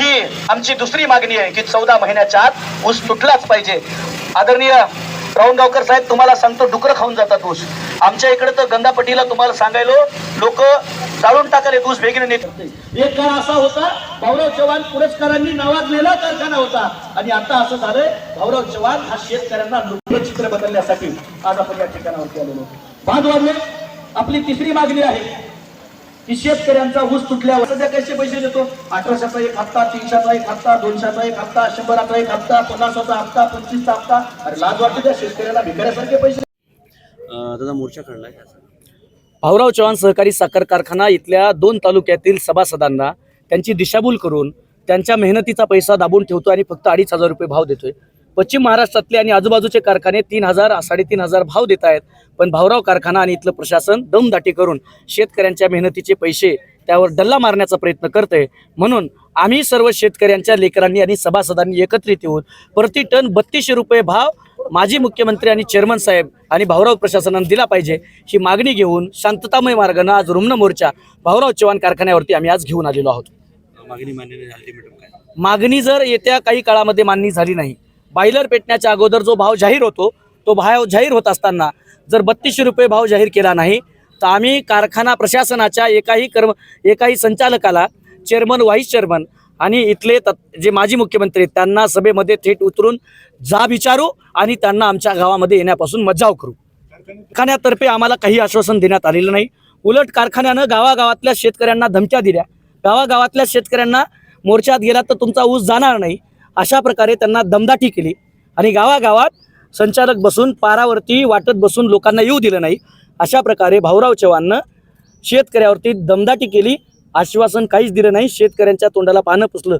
ही आमची दुसरी मागणी आहे की चौदा महिन्याच्या आत ऊस तुटलाच पाहिजे. आदरणीय राऊंडगावकर साहेब तुम्हाला सांगतो डुकरं खाऊन जातात ऊस. आमच्या इकडे तर गंगापट्टीला तुम्हाला सांगायलो लोक जाळून टाकाले ऊस वेगळे नेत एक काळ असा होता भाऊराव चव्हाण पुरस्कारांनी नावाजलेला कारखाना होता. आणि आता असं झालंय भाऊराव चव्हाण हा शेतकऱ्यांना लोकचित्र चित्र बदलण्यासाठी आज आपण या ठिकाणावरती आलेलो बांधवांनो आपली तिसरी मागणी आहे की शेतकऱ्यांचा ऊस तुटल्यावर सध्या कसे पैसे देतो? अठराशेचा एक हप्ता तीनशेचा एक हप्ता दोनशेचा एक हप्ता शंभराचा एक हप्ता पन्नासाचा हप्ता पंचवीसचा हप्ता. अरे लाज वाटते त्या शेतकऱ्याला भिकाऱ्यासारखे पैसे. दादा मोर्चा काढलाय भाऊराव चव्हाण सहकारी साखर कारखाना इथल्या दोन तालुक्यातील सभासदांना त्यांची दिशाभूल करून त्यांच्या मेहनतीचा पैसा दाबून ठेवतो आणि फक्त अडीच हजार रुपये भाव देतोय. पश्चिम महाराष्ट्रातले आणि आजूबाजूचे कारखाने तीन हजार साडेतीन हजार भाव देत आहेत. पण भाऊराव कारखाना आणि इथलं प्रशासन दमदाटी करून शेतकऱ्यांच्या मेहनतीचे पैसे त्यावर डल्ला मारण्याचा प्रयत्न करतंय. म्हणून आम्ही सर्व शेतकऱ्यांच्या लेकरांनी आणि सभासदांनी एकत्रित येऊन प्रति टन बत्तीसशे रुपये भाव माजी मुख्यमंत्री आणि चेअरमन साहेब आणि भाऊराव प्रशासनानं दिला पाहिजे ही मागणी घेऊन शांततामय मार्गानं आज रुग्ण मोर्चा भाऊराव चव्हाण कारखान्यावरती आम्ही आज घेऊन आलेलो आहोत. मागणी मान्य मागणी जर येत्या काही काळामध्ये मान्य झाली नाही बायलर पेटण्याच्या अगोदर जो भाव जाहीर होतो तो भाव जाहीर होत असताना जर बत्तीसशे रुपये भाव जाहीर केला नाही तर आम्ही कारखाना प्रशासनाच्या एकाही कर्म एकाही संचालकाला चेअरमन व्हाईस चेअरमन आणि इथले तत् जे माजी मुख्यमंत्री आहेत, त्यांना सभेमध्ये थेट उतरून जा विचारू आणि त्यांना आमच्या गावामध्ये येण्यापासून मज्जाव करू. कारखान्यातर्फे आम्हाला काही आश्वासन देण्यात आलेलं नाही. उलट कारखान्यानं गावागावातल्या शेतकऱ्यांना धमक्या दिल्या. गावागावातल्या शेतकऱ्यांना मोर्चात गेला तर तुमचा ऊस जाणार नाही. अशा प्रकारे त्यांना दमदाटी केली. आणि गावागावात संचालक बसून पारावरती वाटत बसून लोकांना येऊ दिलं नाही. अशा प्रकारे भाऊराव चव्हाणनं शेतकऱ्यावरती दमदाटी केली. आश्वासन काहीच दिलं नाही. शेतकऱ्यांच्या तोंडाला पानं पुसलं.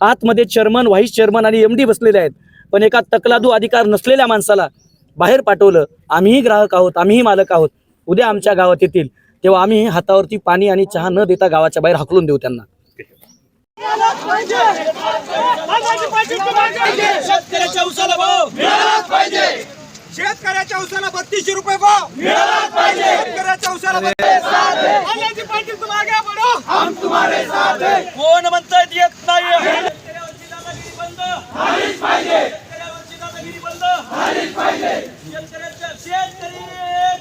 आतमध्ये चेअरमन व्हाईस चेअरमन आणि एम डी बसलेले आहेत. पण एका तकलादू अधिकार नसलेल्या माणसाला बाहेर पाठवलं. आम्हीही ग्राहक आहोत. आम्हीही मालक आहोत. उद्या आमच्या गावात येतील. तेव्हा आम्ही हातावरती पाणी आणि चहा न देता गावाच्या बाहेर हाकलून देऊ त्यांना. शेतकऱ्याच्या उसाला भाव. मिळालाच पाहिजे शेतकऱ्याच्या उसाला बत्तीसशे रुपये भाव. मिळालाच पाहिजे शेतकऱ्याच्या उसाला बत्तीस. पाटील तुम आगे बढ़ो हम तुम्हारे साथ हैं कोण म्हणतायत येत नाही शेतकऱ्यावरची दादागिरी बंद झालीच पाहिजे शेतकऱ्यावरची दादागिरी बंद झालीच पाहिजे शेतकऱ्याच्या शेतकरी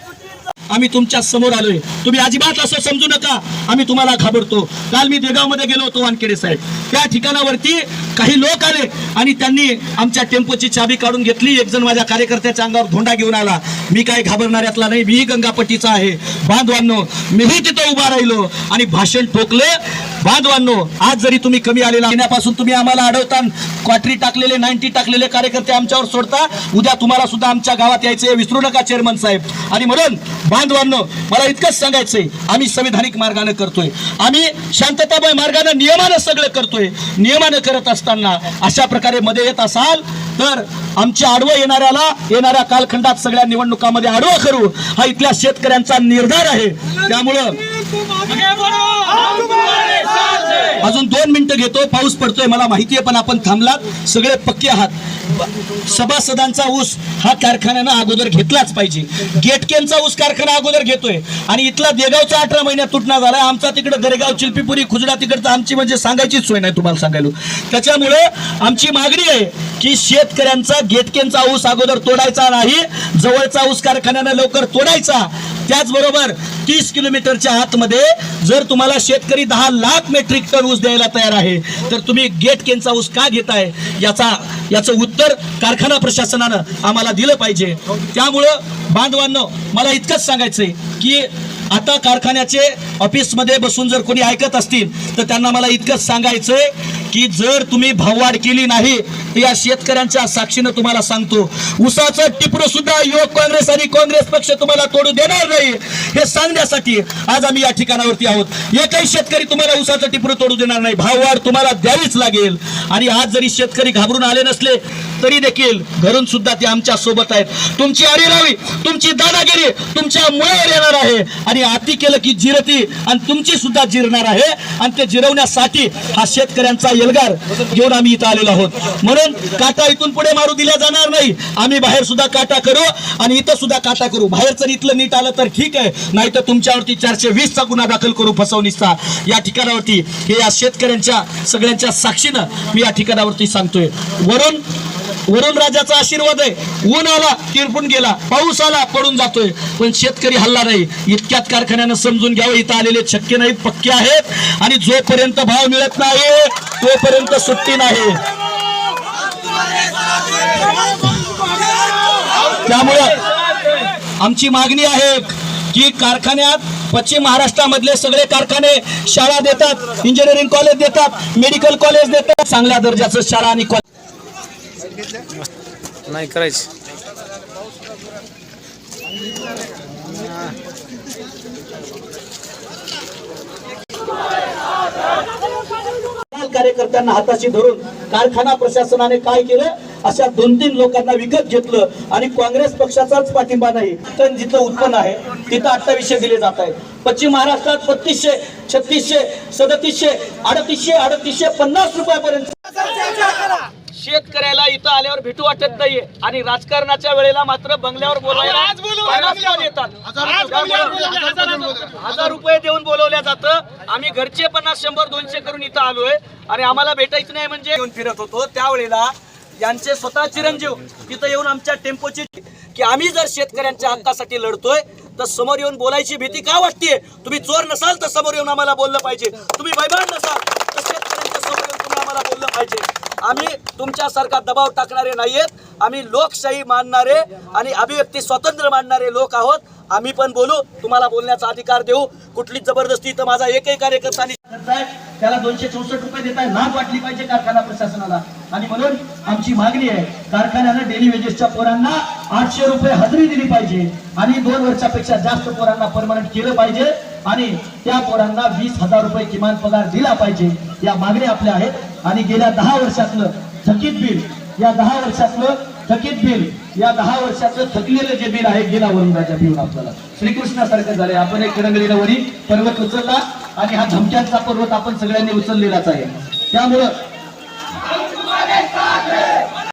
तुटीचा आम्ही तुमच्यासमोर आलोय. तुम्ही अजिबात असं समजू नका. आम्ही तुम्हाला घाबरतो. काल मी देगावमध्ये गेलो होतो वानखेडे साहेब. त्या ठिकाणावरती काही लोक आले आणि त्यांनी आमच्या टेम्पोची चाबी काढून घेतली. एक जण माझ्या कार्यकर्त्याच्या अंगावर धोंडा घेऊन आला. मी काय घाबरणाऱ्यातला नाही मी गंगापट्टीचा आहे. बांधवांनो मीही तिथं उभा राहिलो आणि भाषण ठोकले. बांधवांनो आज जरी तुम्ही कमी आलेला येण्यापासून तुम्ही आम्हाला अडवता क्वाटरी टाकलेले नाईन्टी टाकलेले कार्यकर्ते आमच्यावर सोडता. उद्या तुम्हाला सुद्धा आमच्या गावात यायचे विसरू नका चेअरमन साहेब. आणि म्हणून बांधवांनो मला इतकंच सांगायचंय आम्ही संविधानिक मार्गाने करतोय. आम्ही शांततामय मार्गाने नियमानं सगळं करतोय. नियमानं करत असताना अशा प्रकारे मध्ये येत असाल तर आमच्या आडवं येणाऱ्याला येणाऱ्या कालखंडात सगळ्या निवडणुकामध्ये आडवं करू. हा इथल्या शेतकऱ्यांचा निर्धार आहे. त्यामुळं अजून दोन मिनिटं घेतो पाऊस पडतोय मला माहिती आहे पण आपण थांबलात. सगळे पक्के आहात. सभासदांचा ऊस हा कारखान्यानं अगोदर घेतलाच पाहिजे. गेटकेनचा ऊस कारखाना अगोदर घेतोय. आणि इथला देगावचा अठरा महिन्यात तुटणा झाला आमचा तिकडं देगाव चिलपीपुरी खुजडा तिकडचा आमची म्हणजे सांगायचीच सोय नाही तुम्हाला सांगायलो. त्याच्यामुळे आमची मागणी आहे की शेतकऱ्यांचा गेटकेनचा ऊस अगोदर तोडायचा नाही जवळचा ऊस कारखान्यानं लवकर तोडायचा त्याचबरोबर तीस किलोमीटरच्या आतमध्ये जर तुम्हाला शेतकरी दहा लाख मेट्रिक टन ऊस द्यायला तयार आहे तर तुम्ही गेट केनचा ऊस का घेताय याचा याचं उत्तर कारखाना प्रशासनानं आम्हाला दिलं पाहिजे. त्यामुळं बांधवांनो मला इतकंच सांगायचंय की आता कारखान्याचे ऑफिसमध्ये बसून जर कोणी ऐकत असतील तर त्यांना मला इतकंच सांगायचंय की जर तुम्ही भाववाढ केली नाही तर या शेतकऱ्यांच्या साक्षीनं तुम्हाला सांगतो उसाचं टिपरू सुद्धा युवक काँग्रेस आणि काँग्रेस पक्ष तुम्हाला तोडू देणार नाही. हे सांगण्यासाठी आज आम्ही या ठिकाणावरती आहोत. एकही शेतकरी तुम्हाला उसाचं टिपरू तोडू देणार नाही. भाववाढ तुम्हाला द्यावीच लागेल. आणि आज जरी शेतकरी घाबरून आले नसले तरी देखील घरून सुद्धा ते आमच्यासोबत आहेत. तुमची अरिरावी तुमची दादागिरी तुमच्या मुळावर येणार आहे. आणि आती केलं की जिरती आणि तुमची सुद्धा जिरणार आहे. आणि ते जिरवण्यासाठी हा शेतकऱ्यांचा एल्गार घेऊन आम्ही इथं आलेलो आहोत. म्हणून काटा इथून पुढे मारू दिला जाणार नाही. आम्ही बाहेर सुद्धा काटा करू आणि इथं सुद्धा काटा करू. बाहेर जर इथलं नीट आलं तर ठीक आहे. नाही तर तुमच्यावरती चारशे वीसचा गुन्हा दाखल करू फसवणीचा. या ठिकाणावरती हे या शेतकऱ्यांच्या सगळ्यांच्या साक्षीनं मी या ठिकाणावरती सांगतोय. वरून वरून राजाचा आशीर्वाद आहे. ऊन आला तिरपून गेला पाऊस आला पडून जातोय. पण शेतकरी हल्ला नाही. इतक्यात कारखान्यानं समजून घ्यावं इथं आलेले शक्य नाहीत पक्के आहेत. आणि जोपर्यंत भाव मिळत नाही तोपर्यंत सुट्टी नाही. त्यामुळे आमची मागणी आहे की कारखान्यात पश्चिम महाराष्ट्रामधले सगळे कारखाने शाळा देतात इंजिनिअरिंग कॉलेज देतात मेडिकल कॉलेज देतात चांगल्या दर्जाचं शाळा आणि कॉलेज नाही करायचं. कार्यकर्त्यांना हाताशी धरून कारखाना प्रशासनाने काय केलं? अशा दोन तीन लोकांना विकत घेतलं आणि काँग्रेस पक्षाचाच पाठिंबा नाही. तर जिथं उत्पन्न आहे तिथं अठ्ठावीसशे दिले जात आहेत. पश्चिम महाराष्ट्रात बत्तीसशे छत्तीसशे सदतीसशे अडतीसशे अडतीसशे पन्नास रुपयापर्यंत. शेतकऱ्याला इथं आल्यावर भेटू वाटत नाहीये. आणि राजकारणाच्या वेळेला मात्र बंगल्यावर बोलायला पन्नास येतात? हजार रुपये देऊन बोलवल्या जातं. आम्ही घरचे पन्नास शंभर दोनशे करून इथं आलोय. आणि आम्हाला भेटायचं नाही म्हणजे येऊन फिरत होतो. त्यावेळेला यांचे स्वतः चिरंजीव तिथं येऊन आमच्या टेम्पोची की आम्ही जर शेतकऱ्यांच्या हक्कासाठी लढतोय तर समोर येऊन बोलायची भीती का वाटते तुम्ही चोर नसाल तर समोर येऊन आम्हाला बोललं पाहिजे. तुम्ही बैमान नसाल तर शेतकऱ्यांच्या समोर येऊन तुम्ही आम्हाला बोललं पाहिजे. आम्ही तुमच्यासारखा दबाव टाकणारे नाहीयेत. आम्ही लोकशाही मानणारे आणि अभिव्यक्ती स्वतंत्र मानणारे लोक आहोत. आम्ही पण बोलू. तुम्हाला बोलण्याचा अधिकार देऊ. कुठलीच जबरदस्ती तर माझा एकही कार्यकर्ता त्याला दोनशे चौसष्ट रुपये देताय लाभ वाटली पाहिजे कारखाना प्रशासनाला. आणि म्हणून आमची मागणी आहे कारखान्यानं डेली वेजेसच्या पोरांना आठशे रुपये हजेरी दिली पाहिजे. आणि दोन वर्षापेक्षा जास्त पोरांना परमनंट केलं पाहिजे. आणि त्या पोरांना वीस हजार रुपये किमान पगार दिला पाहिजे. या मागण्या आपल्या आहेत. आणि गेल्या दहा वर्षातलं थकीत बिल या दहा वर्षातलं थकीत बिल या दहा वर्षाचं थकलेलं जे बिल आहे गेला वरून बिल भिवून आपल्याला. श्रीकृष्णासारखं झालंय. आपण एक करंगलीला वरी पर्वत उचलला आणि हा धमक्यांचा पर्वत आपण सगळ्यांनी उचललेलाच आहे. त्यामुळं